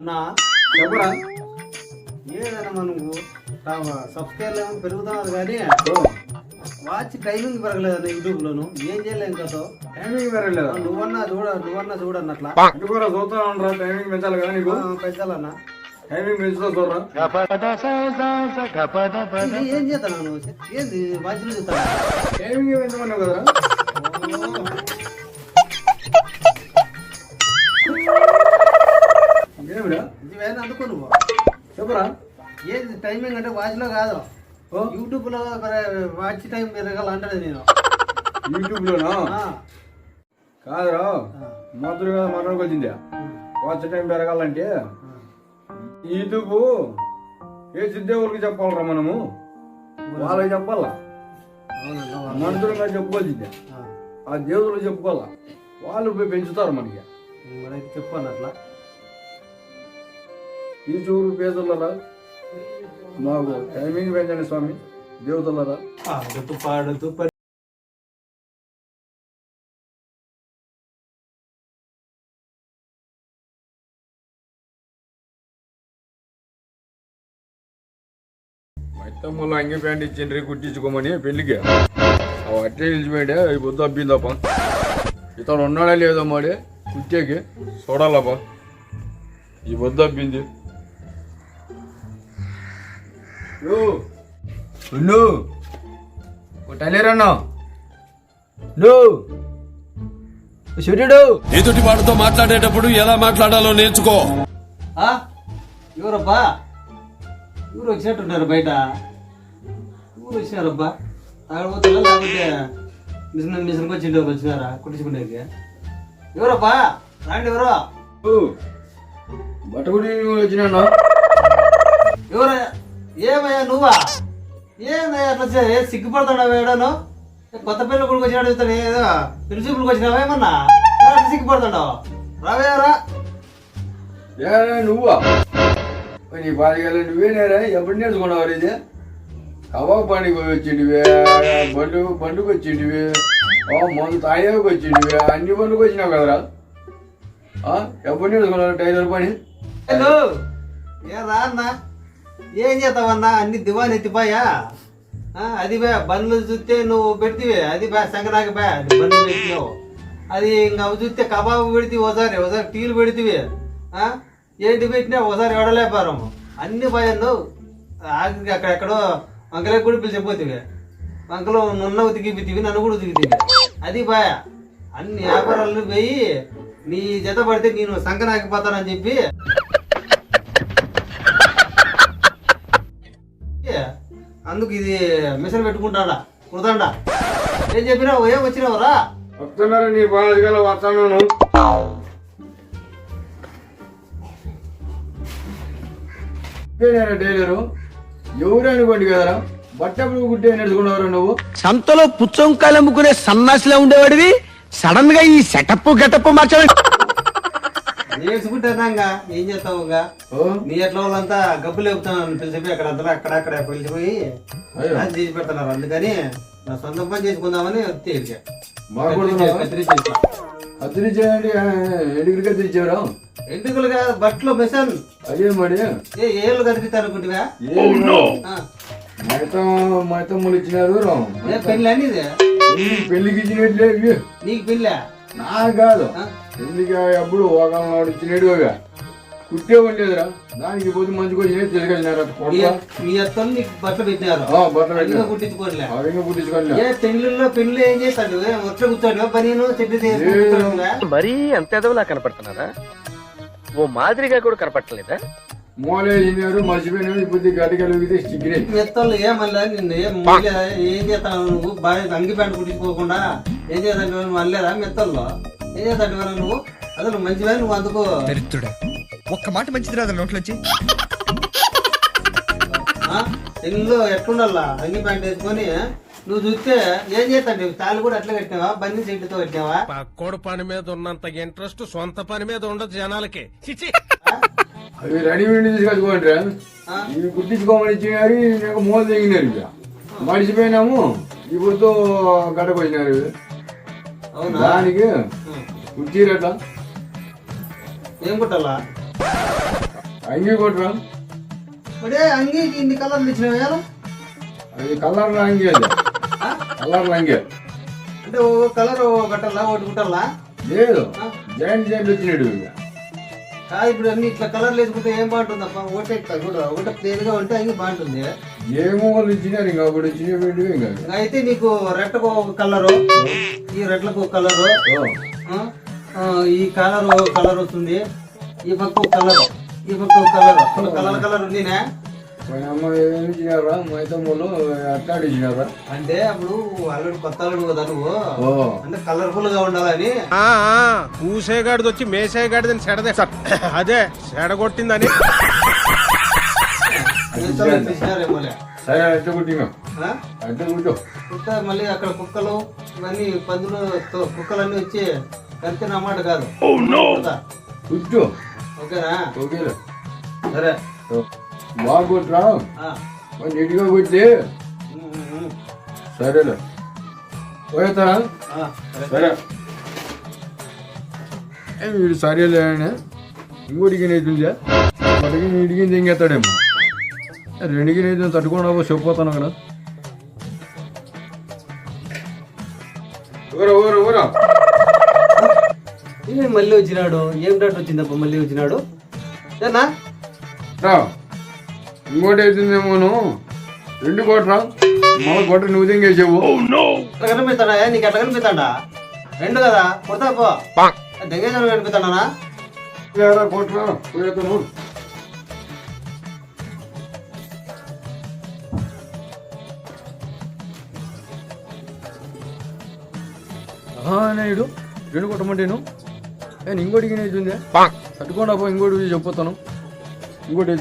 అన్నా చెప్పరా? ఏదన్నా నువ్వు సబ్స్క్రైబ్ ఏమో కానీ వాచ్ టైమింగ్ పెరగలేదన్న యూట్యూబ్ లోను ఏం చేయలేం కదా? టైమింగ్ పెరగలేదా. నువ్వన్నా చూడ నువ్వన్నా చూడన్నట్లా ఎందుకు చూస్తా ఉండరా టైమింగ్ పెంచాలి కదా నీకు? పెంచాలన్నా టైమింగ్ పెంచుతా చూడరా? ఏం చేస్తాను నువ్వు? ఏంది? వాచ్లు చూస్తాను టైమింగ్ పెంచమన్నావు కదరా? ఇది వేరే అందుకో నువ్వు. చెప్పరా? ఏది టైమింగ్ అంటే వాచ్లో కాదు. ఓ? యూట్యూబ్లో వాచ్ టైం పెరగాలంటే నేను. యూట్యూబ్ లోనా? ఆ, కాదురా. ఆ, మాతృగా మాట్లాడుకొచ్చింది వాచ్ టైం పెరగాలంటే. యూట్యూబ్ ఏ సిద్ధేవులకి చెప్పాలరా మనము? వాళ్ళకి చెప్పాలా? మనుషులుగా చెప్పుకోవాల్సిందే ఆ, దేవుళ్ళు చెప్పుకోవాలా? వాళ్ళు పెంచుతారు మనకి. మరైతే చెప్పు అన్నట్లా ఈ చూరు పేదలరా మాకు టైమింగ్ పెంచండి స్వామి దేవతలరా? పాడుతూ అంగి ప్యాంట్ ఇచ్చిండ్రి కుట్టించుకోమని పెళ్ళికి అవి అట్లే నిలిచిపోయాడే ఈ పొద్దు అబ్బిందప్ప. ఇతడు ఉన్నాడా లేదో కుట్టేకి చూడాలప్ప. ఈ పొద్దు అబ్బింది. ఉండు. టైలరన్నా నువ్వు సూర్యుడు ఎదుటి వాడితో మాట్లాడేటప్పుడు ఎలా మాట్లాడాలో నేర్చుకో. ఆ? ఎవరబ్బా? ఎవరు వచ్చినట్టున్నారు బయట? ఎవరు వచ్చినారబ్బా? తాగబోతున్నా లేకపోతే మిషన్ మిషన్కి వచ్చి వచ్చినారా? కుట్టించుకునేకి. ఎవరబ్బా? రాండి ఎవరో? బట్టగుడి వచ్చినా ఎవరు? ఏమయ్యా నువ్వా? ఏమయ్యా అట్లా సిగ్గుపడుతున్నావు ఏడాను కొత్త పిల్లలు కొడుకు వచ్చినాడు చూస్తాను ఏదో ప్రిన్సిపల్కి వచ్చినావా ఏమన్నా? సిగ్గుపడుతున్నావు రావేరా ఏ నువ్వా? నీ పాతికేళ్ళు నువ్వేనేరా ఎప్పుడు నేర్చుకున్నావు ఇది? కబాబ్ పనికి పోయి వచ్చిండివే బండు బండుకు వచ్చిండివి ఓ మందు తాగేకి వచ్చిండివి అన్ని బండుకు వచ్చినావు కదరా? ఆ, ఎప్పుడు నేర్చుకున్నావు టైలర్ పని? హలో. ఏ రా అన్న? ఏం చేద్దామన్నా అన్ని దివాన్ ఎత్తిపోయా? ఆ, అది బా బండ్లు చూస్తే నువ్వు పెడితివే. అది బా సంగనాకి బా బండ్లు పెట్టినావు అది ఇంకా చూస్తే కబాబు పెడితే ఒకసారి ఒకసారి టీలు పెడితే ఆ, ఏంటి పెట్టినా ఒకసారి ఎవడలేపారము అన్ని భయాలు నువ్వు ఆఖరికి అక్కడెక్కడో వంకలకు కూడా పిలిచిపోతివి వంకలో నున్న ఉతికిపితివి నన్ను కూడా ఉతికితివి అది బాయ అన్ని వ్యాపారాలు పోయి నీ జత పడితే నేను సంకనాకిపోతానని చెప్పి అందుకు ఇది మిషన్ పెట్టుకుంటాడా కుడతాడా. ఏం చెప్పినావు ఏం వచ్చినావురా? వస్తున్నారు నీ పాతికేళ్ళ వస్తాను టైలరు? ఎవరు అనుకోండి కదరా? బట్టలు కుట్టే నేర్చుకున్నావురా నువ్వు? సంతలో పుచ్చంకాయలు అమ్ముకునే సన్నాసిలా ఉండేవాడివి? సడన్గా ఈ సెటప్ గెటప్ మార్చాడు నేర్చుకుంటానాగా ఏం చేస్తావుగా? ఓ? నీ ఎట్లా వాళ్ళంతా గబ్బులు లేపుతున్నాను పిలిచిపోయి అక్కడ అంతా అక్కడ అక్కడ పిలిచిపోయి. అది తీసి పెడుతున్నారు. అందుకని నా సొంత పని చేసుకుందామని? కత్తిరించి ఇట్లా. అద్దరిచేయండి ఎడిగిరి కత్తిరించారా ఎందుకులుగా బట్టలు మిషన్. అదే మరి. ఏ ఏళ్ళు కనిపిస్తా అనుకుంటువా ఆ, మొత్తం మొత్తం ముళ్ళు ఇచ్చినారు పెళ్ళి అనేది పెళ్ళికి ఇచ్చినట్లే. నీకు పెళ్ళా? నాకు కాదు? పెళ్ళికి ఎప్పుడు ఒకళ్ళ ఇచ్చినట్టు కుట్టే ఉండేదిరా దానికి పోతే మంచిగా వచ్చినట్టు తీసుకొచ్చినారు మీ మీ అత్తలు నీకు బట్టలు పెట్టినారు. బట్టలు అడిగా కుట్టించుకోలే అవి పుట్టించుకోలే ఏ చేస్తాడు కూర్చోడు మరీ అంత ఎదవలా కనపడుతున్నారా? ఓ మాదిరిగా కూడా కనపడలేదా మూలే తిన్నారు మర్చిపోయినారు ఇప్పుడు గడ్డకెళ్ళి చిక్కినాయి మెత్తలు ఏమల్లా నిన్ను ఏం మళ్ళీ ఏం చేస్తావు నువ్వు? బాగా అంగి ప్యాంట్ కుట్టించుకోకుండా ఏం చేస్తాడు మళ్ళీరా మెత్తల్లో? ఏం చేస్తాడు నువ్వు? అసలు మంచివే నువ్వు అందుకో. దరిద్రుడా. ఒక్క మాట మంచిది రాదు నోట్లోంచి. పెళ్ళిలో ఎట్లుండాలా అంగి ప్యాంట్ వేసుకొని నువ్వు చూస్తే ఏం చేస్తాడు తాళ్ళు కూడా అట్లా కట్టినావా? బన్నీ చెట్టుతో కట్టినావా? పక్కోడు పని మీద ఉన్నంత ఇంట్రెస్ట్ సొంత పని మీద ఉండదు జనాలకి. చిచి అవి రెడీమేడ్ తీసుకొచ్చుకోండి? ఇవి కుట్టించుకోమని ఇచ్చినారు నాకు మూల తెగినారు ఇక. మడిచిపోయినాము ఇప్పుడు గడ్డకు వచ్చినారు. దానికి. కుట్టిరట ఏం కుట్టాలా? అంగి కొట్టురా మరే అంగీకి ఇన్ని కలర్లు ఇచ్చినావు అది కలర్ అంగి అది. కలర్ అంగి అంటే ఓ కలర్ కట్టాలా ఒకటి కుట్టాలా? లేదు. జాయింట్ జాయింట్ వచ్చినాడు ఇక. కాదు ఇప్పుడు అన్ని ఇట్లా కలర్లు వేసుకుంటే ఏం బాగుంటుంది అప్ప ఒకటే ఇట్లా కూడా ఒకటే ప్లేన్గా ఉంటే అంగి బాగుంటుంది. ఏమో వాళ్ళు అప్పుడు ఇంకా ఇంకా అయితే నీకు రెట్టకు ఒక కలరు ఈ రెట్లకు ఒక కలరు ఈ కలర్ కలర్ వస్తుంది. ఈ పక్క ఒక కలర్ ఈ పక్క ఒక కలర్ కలర్ కలర్ ఉందినే. అమ్మ ఏమేమి ఇచ్చినారా మైతమ్మలు అట్లాంటి ఇచ్చినారా అంటే అప్పుడు అల్లుడు కొత్త అల్లుడు కదా నువ్వు? ఓ. అంటే కలర్ఫుల్గా ఉండాలని కూసేగాడిది వచ్చి మేసేగాడిదని సెడదే. అదే సెడగొట్టిందని సరే అట్ట కుట్టిగా ఆ? అట్ట కుట్టు. కుక్క మళ్ళీ అక్కడ కుక్కలు ఇవన్నీ పందులు తో- కుక్కలన్నీ వచ్చి కలిసి అన్నమాట కాదు. కుట్టు. ఓకేనా? ఓకేలే సరే. బాగా కుట్రా. నీట్గా కుట్టి. ఉమ్. సరేలే పోయేస్తారా ఆ, సరే. వీడు సరేలే అని ఇంకోటికి నేతుందా ఒకటికి నీటికి దింగేస్తాడేమో రెండుకి నేతి తట్టుకుండా చెప్పిపోతాను కదా ఊరా ఊరా మళ్ళీ వచ్చినాడు. ఏం డాట్ వచ్చిందప్ప మళ్ళీ వచ్చినాడు? ఏనా? రా. ఇంకోటి అవుతుందేమోను రెండు కోట్రా మళ్ళీ కొట్ట నువ్వు దింగేసావు ఎట్లా కనిపిస్తాడా? నీకు ఎట్లా కనిపిస్తాడా? రెండు కదా? కొడతా పో. దెంగేజాను కనిపిస్తాడా? ఏరా కొట్రా పోయేస్తాను నాయుడు రెండు కొట్టమంటేను నేను ఇంకోటికి నేతుందే తట్టుకోండి పో ఇంకోటి చెప్పొస్తాను ఇంకోటి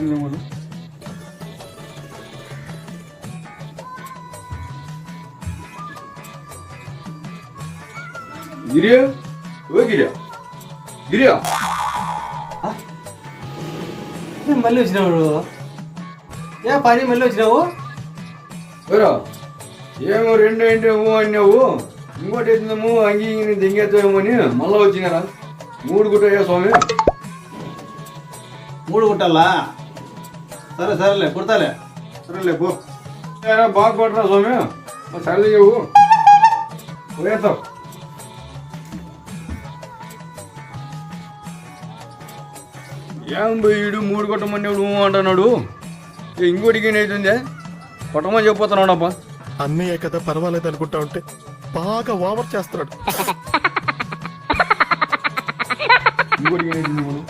అవుతుంది మనం గిరియా ఓ గిరియా గిరియా ఏం మళ్ళీ వచ్చినాడు ఏ పని మళ్ళీ వచ్చినావు ఓరా ఏమో రెండు ఏంటి ఏమో అన్నావు ఇంకోటి అవుతుందేమో అంగి దింగేస్తావేమో అని మళ్ళా వచ్చినారా మూడు గుట్టయ్యా స్వామి మూడు కుట్టాలా సరే సరేలే కుడతాలే సరేలే పో ఏరా, బాగా కొట్టరా స్వామి మరి సరే చెప్పు పోయేస్తావు ఏం పోయిడు మూడు కొట్టమని అంటున్నాడు? ఇంకోటికి ఏమైతుందే కొట్టమని చెప్పిపోతున్నాడు అబ్బా అన్నయ్య కదా పర్వాలేదు అనుకుంటా ఉంటే బాగా ఓవర్ చేస్తున్నాడు. ఇంకోటికి ఏమైతుంది మనం